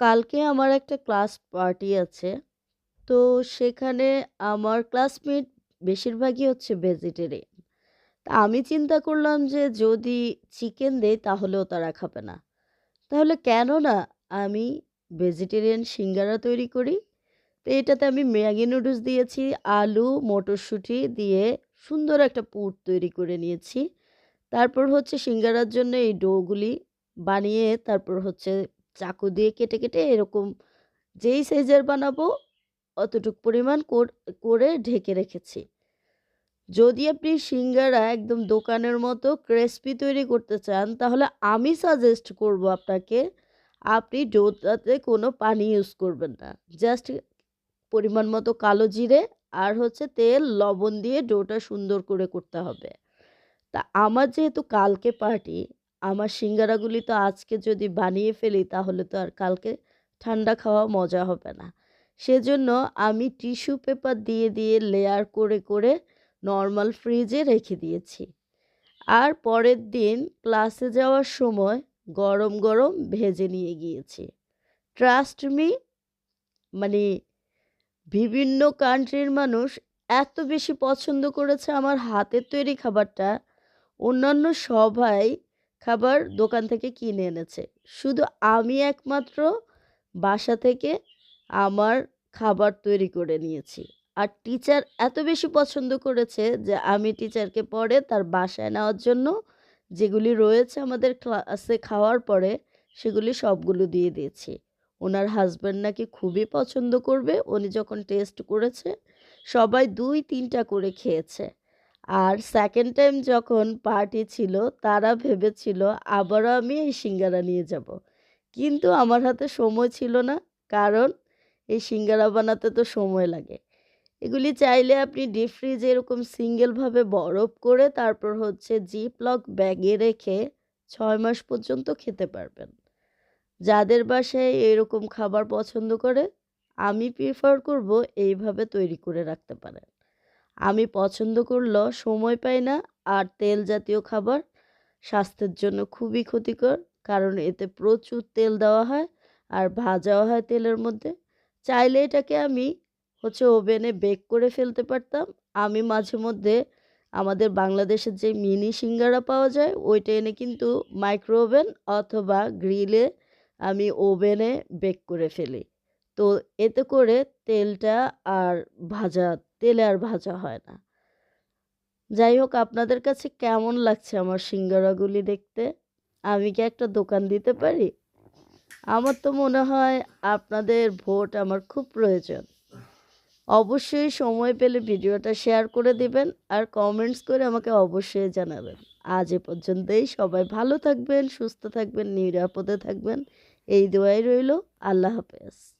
কালকে আমার একটা ক্লাস পার্টি আছে। তো সেখানে আমার ক্লাসমেট বেশিরভাগই হচ্ছে ভেজিটেরিয়ান। তা আমি চিন্তা করলাম যে যদি চিকেন দেই তাহলেও তারা খাবে না। তাহলে কেন না আমি ভেজিটেরিয়ান সিঙ্গারা তৈরি করি? তো এটাতে আমি ম্যাগি নুডলস দিয়েছি, আলু, মটরশুঁটি দিয়ে সুন্দর একটা পুর তৈরি করে নিয়েছি। তারপর হচ্ছে সিঙ্গারার জন্য এই ডোগুলি বানিয়ে তারপর হচ্ছে চাকু দিয়ে কেটে, কেটে এরকম যেই সাইজের বানাবো অতটুক পরিমাণ কোর ঢেকে রেখেছি। যদি আপনি সিঙ্গারা একদম দোকানের মতো ক্রেসপি তৈরি করতে চান তাহলে আমি সাজেস্ট করব আপনাকে আপনি ডোটাতে কোনো পানি ইউজ করবেন না। জাস্ট পরিমাণ মতো কালো জিরে আর হচ্ছে তেল, লবণ দিয়ে ডোটা সুন্দর করে করতে হবে। তা আমার যেহেতু কালকে পার্টি, আমার সিঙ্গারাগুলি তো আজকে যদি বানিয়ে ফেলি তাহলে তো আর কালকে ঠান্ডা খাওয়া মজা হবে না। সেজন্য আমি টিস্যু পেপার দিয়ে, দিয়ে লেয়ার করে, করে নর্মাল ফ্রিজে রেখে দিয়েছি। আর পরের দিন ক্লাসে যাওয়ার সময় গরম, গরম ভেজে নিয়ে গিয়েছি। ট্রাস্ট মি মানে বিভিন্ন কান্ট্রির মানুষ এত বেশি পছন্দ করেছে আমার হাতের তৈরি খাবারটা, অন্যান্য সবাই খাবার দোকান থেকে কিনে এনেছে। শুধু আমি একমাত্র বাসা থেকে আমার খাবার তৈরি করে নিয়েছি। আর টিচার এত বেশি পছন্দ করেছে যে আমি টিচারকে পরে তার বাসায় নেওয়ার জন্য যেগুলি রয়েছে আমাদের ক্লাসে খাওয়ার পরে সেগুলি সবগুলো দিয়ে দিয়েছি। ওনার হাজব্যান্ড নাকি খুবই পছন্দ করবে। উনি যখন টেস্ট করেছে সবাই ২-৩ টা করে খেয়েছে। আর সেকেন্ড টাইম যখন পার্টি ছিল, তারা ভেবেছিল, আবারও আমি এই সিঙ্গারা নিয়ে যাব। কিন্তু আমার হাতে সময় ছিল না। কারণ এই সিঙ্গারা বানাতে তো সময় লাগে। এগুলি চাইলে আপনি ডিপ ফ্রিজে এরকম সিঙ্গেলভাবে বরফ করে তারপর হচ্ছে জিপলক ব্যাগে রেখে ছয় মাস পর্যন্ত খেতে পারবেন। যাদের বাসায় এরকম খাবার পছন্দ করে, আমি প্রিফার করব এইভাবে তৈরি করে রাখতে পারেন। আমি পছন্দ করলেও সময় পাই না আর তেল জাতীয় খাবার স্বাস্থ্যের জন্য খুবই ক্ষতিকর। কারণ এতে প্রচুর তেল দেওয়া হয় আর ভাজাও হয় তেলের মধ্যে। চাইলে এটাকে আমি হচ্ছে ওভেনে বেক করে ফেলতে পারতাম। আমি মাঝে মধ্যে আমাদের বাংলাদেশের যে মিনি সিঙ্গারা পাওয়া যায়, ওইটা এনে কিন্তু মাইক্রো ওভেন অথবা গ্রিলে আমি ওভেনে বেক করে ফেলি। তো এতে করে তেলটা আর ভাজা তেলে আর ভাজা হয় না। যাই হোক আপনাদের কাছে কেমন লাগছে আমার সিঙ্গারাগুলি দেখতে? আমি কি একটা দোকান দিতে পারি? আমার তো মনে হয় আপনাদের ভোট আমার খুব প্রয়োজন। অবশ্যই সময় পেলে ভিডিওটা শেয়ার করে দিবেন আর কমেন্টস করে আমাকে অবশ্যই জানাবেন। আজ এ পর্যন্তই সবাই ভালো থাকবেন, সুস্থ থাকবেন, নিরাপদে থাকবেন। এই দোয়াই রইল। আল্লাহ হাফেজ।